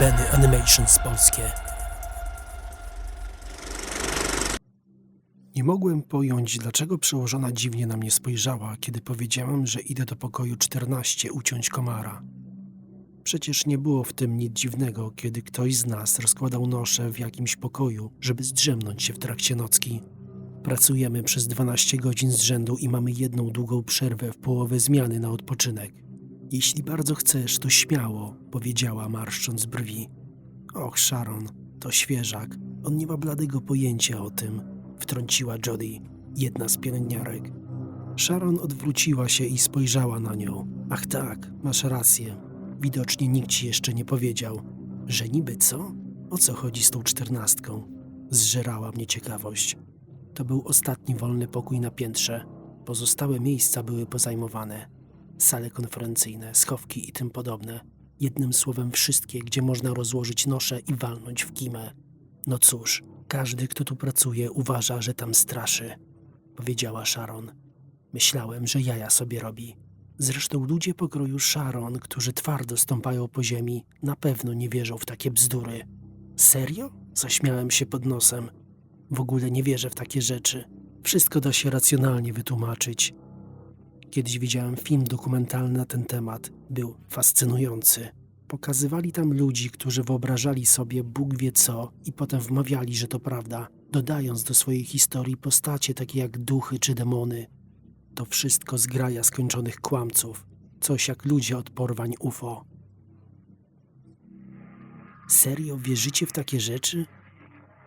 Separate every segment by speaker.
Speaker 1: Benny Animations Polskie. Nie mogłem pojąć, dlaczego przełożona dziwnie na mnie spojrzała, kiedy powiedziałem, że idę do pokoju 14 uciąć komara. Przecież nie było w tym nic dziwnego, kiedy ktoś z nas rozkładał nosze w jakimś pokoju, żeby zdrzemnąć się w trakcie nocki. Pracujemy przez 12 godzin z rzędu i mamy jedną długą przerwę w połowie zmiany na odpoczynek. Jeśli bardzo chcesz, to śmiało, powiedziała, marszcząc brwi. Och, Sharon, to świeżak. On nie ma bladego pojęcia o tym, wtrąciła Jody, jedna z pielęgniarek. Sharon odwróciła się i spojrzała na nią. Ach tak, masz rację. Widocznie nikt ci jeszcze nie powiedział. Że niby co? O co chodzi z tą czternastką? Zżerała mnie ciekawość. To był ostatni wolny pokój na piętrze. Pozostałe miejsca były pozajmowane. Sale konferencyjne, schowki i tym podobne. Jednym słowem wszystkie, gdzie można rozłożyć nosze i walnąć w kimę. No cóż, każdy, kto tu pracuje, uważa, że tam straszy, powiedziała Sharon. Myślałem, że jaja sobie robi. Zresztą ludzie pokroju Sharon, którzy twardo stąpają po ziemi, na pewno nie wierzą w takie bzdury. Serio? Zaśmiałem się pod nosem. W ogóle nie wierzę w takie rzeczy. Wszystko da się racjonalnie wytłumaczyć. Kiedyś widziałem film dokumentalny na ten temat. Był fascynujący. Pokazywali tam ludzi, którzy wyobrażali sobie Bóg wie co i potem wmawiali, że to prawda, dodając do swojej historii postacie takie jak duchy czy demony. To wszystko zgraja skończonych kłamców, coś jak ludzie od porwań UFO. Serio wierzycie w takie rzeczy?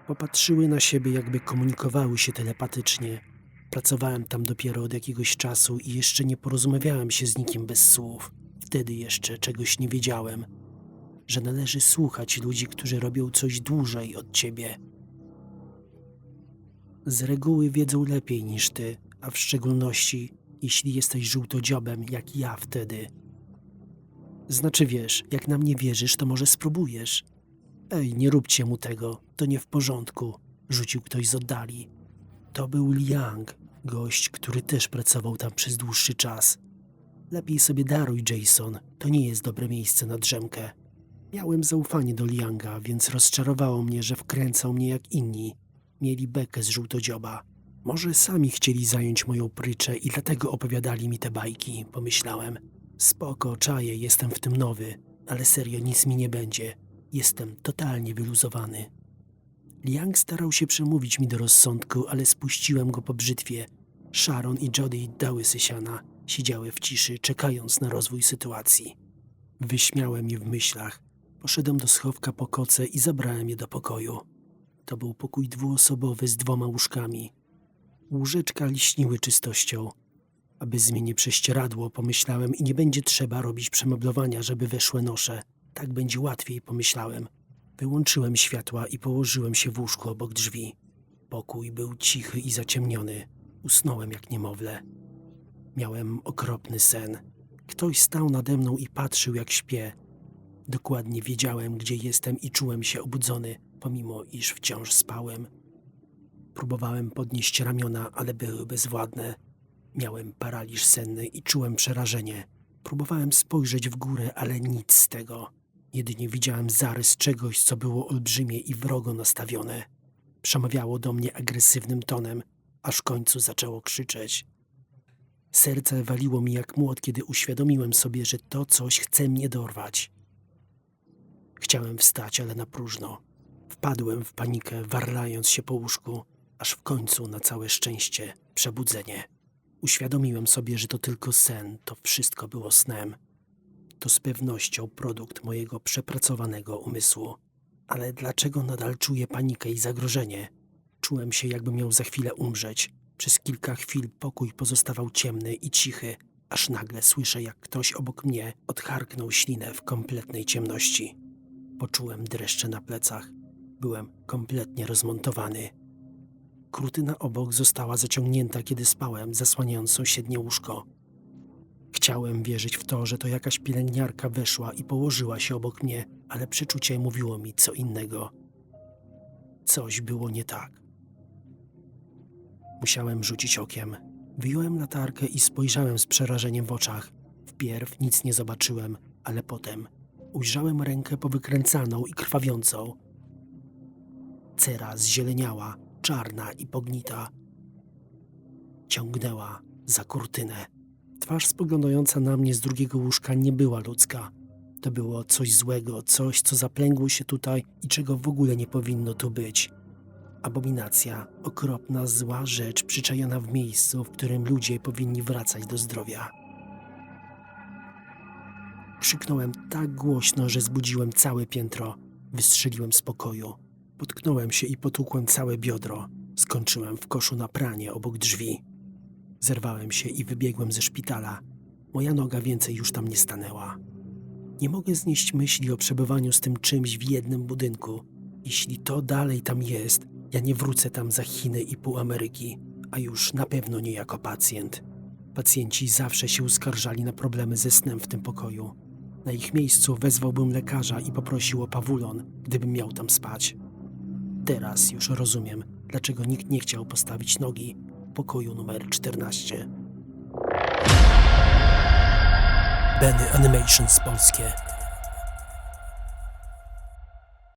Speaker 1: Popatrzyły na siebie, jakby komunikowały się telepatycznie. Pracowałem tam dopiero od jakiegoś czasu i jeszcze nie porozumiewałem się z nikim bez słów. Wtedy jeszcze czegoś nie wiedziałem, że należy słuchać ludzi, którzy robią coś dłużej od ciebie. Z reguły wiedzą lepiej niż ty, a w szczególności jeśli jesteś żółtodziobem, jak ja wtedy. Znaczy wiesz, jak na mnie wierzysz, to może spróbujesz. Ej, nie róbcie mu tego, to nie w porządku, rzucił ktoś z oddali. To był Liang, gość, który też pracował tam przez dłuższy czas. Lepiej sobie daruj, Jason, to nie jest dobre miejsce na drzemkę. Miałem zaufanie do Lianga, więc rozczarowało mnie, że wkręcał mnie jak inni. Mieli bekę z żółtodzioba. Może sami chcieli zająć moją pryczę i dlatego opowiadali mi te bajki, pomyślałem. Spoko, czaję, jestem w tym nowy, ale serio nic mi nie będzie. Jestem totalnie wyluzowany. Liang starał się przemówić mi do rozsądku, ale spuściłem go po brzytwie. Sharon i Jody dały sysiana. Siedziały w ciszy, czekając na rozwój sytuacji. Wyśmiałem je w myślach. Poszedłem do schowka po koce i zabrałem je do pokoju. To był pokój dwuosobowy z dwoma łóżkami. Łóżeczka liśniły czystością. Aby zmienię prześcieradło, pomyślałem, i nie będzie trzeba robić przemeblowania, żeby weszły nosze. Tak będzie łatwiej, pomyślałem. Wyłączyłem światła i położyłem się w łóżku obok drzwi. Pokój był cichy i zaciemniony. Usnąłem jak niemowlę. Miałem okropny sen. Ktoś stał nade mną i patrzył, jak śpię. Dokładnie wiedziałem, gdzie jestem i czułem się obudzony, pomimo iż wciąż spałem. Próbowałem podnieść ramiona, ale były bezwładne. Miałem paraliż senny i czułem przerażenie. Próbowałem spojrzeć w górę, ale nic z tego. Jedynie widziałem zarys czegoś, co było olbrzymie i wrogo nastawione. Przemawiało do mnie agresywnym tonem, aż w końcu zaczęło krzyczeć. Serce waliło mi jak młot, kiedy uświadomiłem sobie, że to coś chce mnie dorwać. Chciałem wstać, ale na próżno. Wpadłem w panikę, warlając się po łóżku, aż w końcu, na całe szczęście, przebudzenie. Uświadomiłem sobie, że to tylko sen, to wszystko było snem. To z pewnością produkt mojego przepracowanego umysłu. Ale dlaczego nadal czuję panikę i zagrożenie? Czułem się, jakbym miał za chwilę umrzeć. Przez kilka chwil pokój pozostawał ciemny i cichy, aż nagle słyszę, jak ktoś obok mnie odcharknął ślinę w kompletnej ciemności. Poczułem dreszcze na plecach. Byłem kompletnie rozmontowany. Krutyna obok została zaciągnięta, kiedy spałem, zasłaniając sąsiednie łóżko. Chciałem wierzyć w to, że to jakaś pielęgniarka weszła i położyła się obok mnie, ale przeczucie mówiło mi co innego. Coś było nie tak. Musiałem rzucić okiem. Wyjąłem latarkę i spojrzałem z przerażeniem w oczach. Wpierw nic nie zobaczyłem, ale potem ujrzałem rękę powykręcaną i krwawiącą. Cera zzieleniała, czarna i pognita. Ciągnęła za kurtynę. Twarz spoglądająca na mnie z drugiego łóżka nie była ludzka. To było coś złego, coś, co zaplęgło się tutaj i czego w ogóle nie powinno tu być. Abominacja, okropna, zła rzecz przyczajona w miejscu, w którym ludzie powinni wracać do zdrowia. Krzyknąłem tak głośno, że zbudziłem całe piętro. Wystrzeliłem z pokoju. Potknąłem się i potłukłem całe biodro. Skończyłem w koszu na pranie obok drzwi. Zerwałem się i wybiegłem ze szpitala. Moja noga więcej już tam nie stanęła. Nie mogę znieść myśli o przebywaniu z tym czymś w jednym budynku. Jeśli to dalej tam jest, ja nie wrócę tam za Chiny i pół Ameryki, a już na pewno nie jako pacjent. Pacjenci zawsze się uskarżali na problemy ze snem w tym pokoju. Na ich miejscu wezwałbym lekarza i poprosił o pawulon, gdybym miał tam spać. Teraz już rozumiem, dlaczego nikt nie chciał postawić nogi pokoju numer 14. Benny Animations Polskie